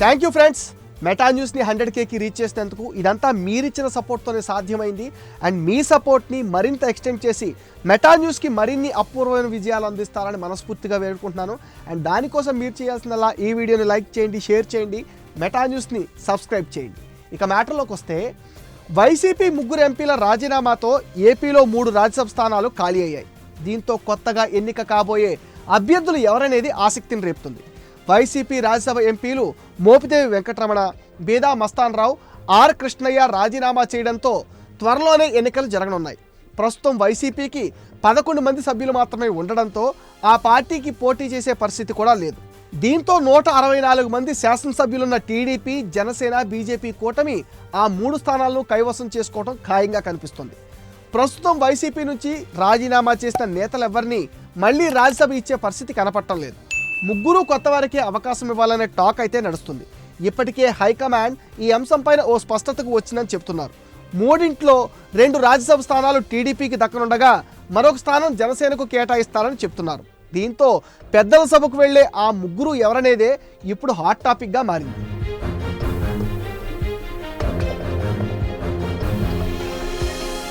Thank you friends Meta న్యూస్ని hundred కేకి reach చేసినందుకు ఇదంతా మీరిచ్చిన సపోర్ట్తోనే సాధ్యమైంది. అండ్ మీ సపోర్ట్ని మరింత ఎక్స్టెండ్ చేసి మెటా న్యూస్కి మరిన్ని అపూర్వమైన విజయాలు అందిస్తారని మనస్ఫూర్తిగా వేడుకుంటున్నాను. అండ్ దానికోసం మీరు చేయాల్సిందల్లా ఈ వీడియోని లైక్ చేయండి షేర్ చేయండి మెటా న్యూస్ని సబ్స్క్రైబ్ చేయండి. ఇక మ్యాటర్లోకి వస్తే వైసీపీ ముగ్గురు ఎంపీల రాజీనామాతో ఏపీలో మూడు రాజ్యసభ స్థానాలు ఖాళీ అయ్యాయి. దీంతో కొత్తగా ఎన్నిక కాబోయే అభ్యర్థులు ఎవరనేది ఆసక్తిని రేపుతుంది. వైసీపీ రాజ్యసభ ఎంపీలు మోపిదేవి వెంకటరమణ బీదా మస్తాన్ రావు ఆర్ కృష్ణయ్య రాజీనామా చేయడంతో త్వరలోనే ఎన్నికలు జరగనున్నాయి. ప్రస్తుతం వైసీపీకి పదకొండు మంది సభ్యులు మాత్రమే ఉండడంతో ఆ పార్టీకి పోటీ చేసే పరిస్థితి కూడా లేదు. దీంతో నూట అరవై నాలుగు మంది శాసనసభ్యులున్న టీడీపీ జనసేన బీజేపీ కూటమి ఆ మూడు స్థానాలను కైవసం చేసుకోవడం ఖాయంగా కనిపిస్తుంది. ప్రస్తుతం వైసీపీ నుంచి రాజీనామా చేసిన నేతలెవ్వరినీ మళ్ళీ రాజ్యసభ ఇచ్చే పరిస్థితి కనపడటం లేదు. ముగ్గురు కొత్త వారికి అవకాశం ఇవ్వాలనే టాక్ అయితే నడుస్తుంది. ఇప్పటికే హైకమాండ్ ఈ అంశంపైన ఓ స్పష్టతకు వచ్చిందని చెప్తున్నారు మూడింట్లో రెండు రాజ్యసభ స్థానాలు టీడీపీకి దక్కనుండగా మరొక స్థానం జనసేనకు కేటాయిస్తారని చెప్తున్నారు దీంతో పెద్దల సభకు వెళ్ళే ఆ ముగ్గురు ఎవరనేదే ఇప్పుడు హాట్ టాపిక్గా మారింది.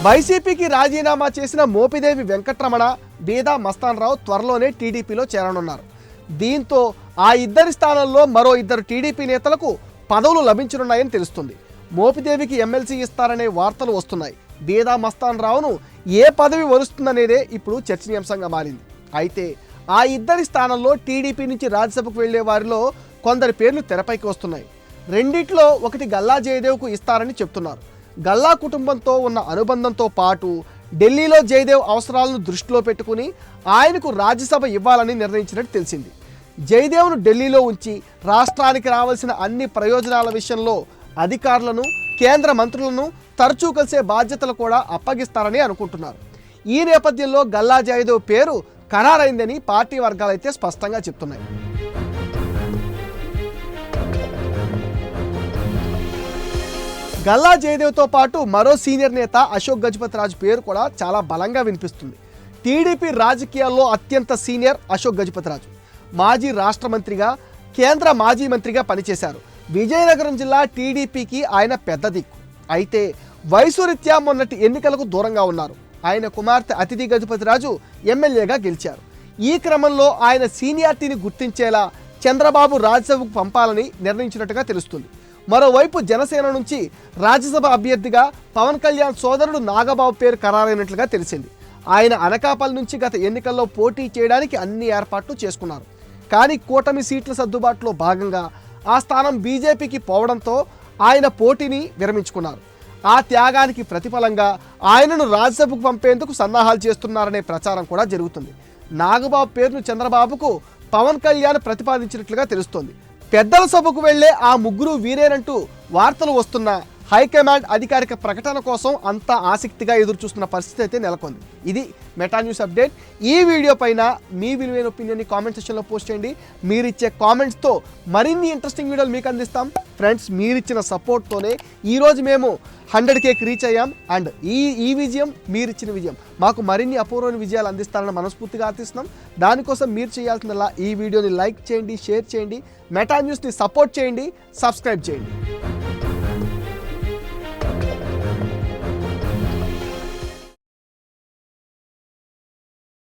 వైసీపీకి రాజీనామా చేసిన మోపిదేవి వెంకట్రమణ బీదా మస్తాన్ రావు త్వరలోనే టీడీపీలో చేరనున్నారు. దీంతో ఆ ఇద్దరి స్థానంలో మరో ఇద్దరు టీడీపీ నేతలకు పదవులు లభించనున్నాయని తెలుస్తుంది. మోపిదేవికి ఎమ్మెల్సీ ఇస్తారనే వార్తలు వస్తున్నాయి. దీదా మస్తాన్ రావును ఏ పదవి వరుస్తుందనేదే ఇప్పుడు చర్చనీయాంశంగా మారింది. అయితే ఆ ఇద్దరి స్థానంలో టీడీపీ నుంచి రాజ్యసభకు వెళ్ళే వారిలో కొందరి పేర్లు తెరపైకి వస్తున్నాయి. రెండిట్లో ఒకటి గల్లా జయదేవ్కు ఇస్తారని చెప్తున్నారు. గల్లా కుటుంబంతో ఉన్న అనుబంధంతో పాటు ఢిల్లీలో జయదేవ్ అవసరాలను దృష్టిలో పెట్టుకుని ఆయనకు రాజ్యసభ ఇవ్వాలని నిర్ణయించినట్టు తెలిసింది. జయదేవ్ను ఢిల్లీలో ఉంచి రాష్ట్రానికి రావాల్సిన అన్ని ప్రయోజనాల విషయంలో అధికారులను కేంద్ర మంత్రులను తరచూ కలిసే బాధ్యతలు కూడా అప్పగిస్తారని అనుకుంటున్నారు. ఈ నేపథ్యంలో గల్లా జయదేవ్ పేరు ఖరారైందని పార్టీ వర్గాలైతే స్పష్టంగా చెప్తున్నాయి. గల్లా జయదేవ్తో పాటు మరో సీనియర్ నేత అశోక్ గజపతి రాజు పేరు కూడా చాలా బలంగా వినిపిస్తుంది. టీడీపీ రాజకీయాల్లో అత్యంత సీనియర్ అశోక్ గజపతి రాజు. మాజీ రాష్ట్ర మంత్రిగా కేంద్ర మాజీ మంత్రిగా పనిచేశారు. విజయనగరం జిల్లా టీడీపీకి ఆయన పెద్ద దిక్కు. అయితే వయసు రీత్యా మొన్నటి ఎన్నికలకు దూరంగా ఉన్నారు. ఆయన కుమార్తె అతిథి గజపతిరాజు ఎమ్మెల్యేగా గెలిచారు. ఈ క్రమంలో ఆయన సీనియారిటీని గుర్తించేలా చంద్రబాబు రాజ్యసభకు పంపాలని నిర్ణయించినట్టుగా తెలుస్తుంది. మరోవైపు జనసేన నుంచి రాజ్యసభ అభ్యర్థిగా పవన్ కళ్యాణ్ సోదరుడు నాగబాబు పేరు ఖరారైనట్లుగా తెలిసింది. ఆయన అనకాపల్లి నుంచి గత ఎన్నికల్లో పోటీ చేయడానికి అన్ని ఏర్పాట్లు చేసుకున్నారు. కానీ కూటమి సీట్ల సర్దుబాటులో భాగంగా ఆ స్థానం బీజేపీకి పోవడంతో ఆయన పోటీని విరమించుకున్నారు. ఆ త్యాగానికి ప్రతిఫలంగా ఆయనను రాజ్యసభకు పంపేందుకు సన్నాహాలు చేస్తున్నారనే ప్రచారం కూడా జరుగుతుంది. నాగబాబు పేరును చంద్రబాబుకు పవన్ కళ్యాణ్ ప్రతిపాదించినట్లుగా తెలుస్తోంది. పెద్దల సభకు వెళ్ళే ఆ ముగ్గురు వీరేనంటూ వార్తలు వస్తున్న హైకమాండ్ అధికారిక ప్రకటన కోసం అంతా ఆసక్తిగా ఎదురుచూస్తున్న పరిస్థితి అయితే నెలకొంది. ఇది మెటా న్యూస్ అప్డేట్. ఈ వీడియో పైన మీ విలువైన ఒపీనియన్ని కామెంట్ సెక్షన్లో పోస్ట్ చేయండి. మీరిచ్చే కామెంట్స్తో మరిన్ని ఇంట్రెస్టింగ్ వీడియోలు మీకు అందిస్తాం. ఫ్రెండ్స్ మీరిచ్చిన సపోర్ట్తోనే ఈరోజు మేము హండ్రెడ్ కేక్ రీచ్ అయ్యాం. అండ్ ఈ ఈ విజయం మీరిచ్చిన విజయం మాకు మరిన్ని అపూర్వమైన విజయాలు అందిస్తారని మనస్ఫూర్తిగా ఆర్థిస్తున్నాం దానికోసం మీరు చేయాల్సిందల్లా ఈ వీడియోని లైక్ చేయండి షేర్ చేయండి. మెటా న్యూస్ని సపోర్ట్ చేయండి సబ్స్క్రైబ్ చేయండి.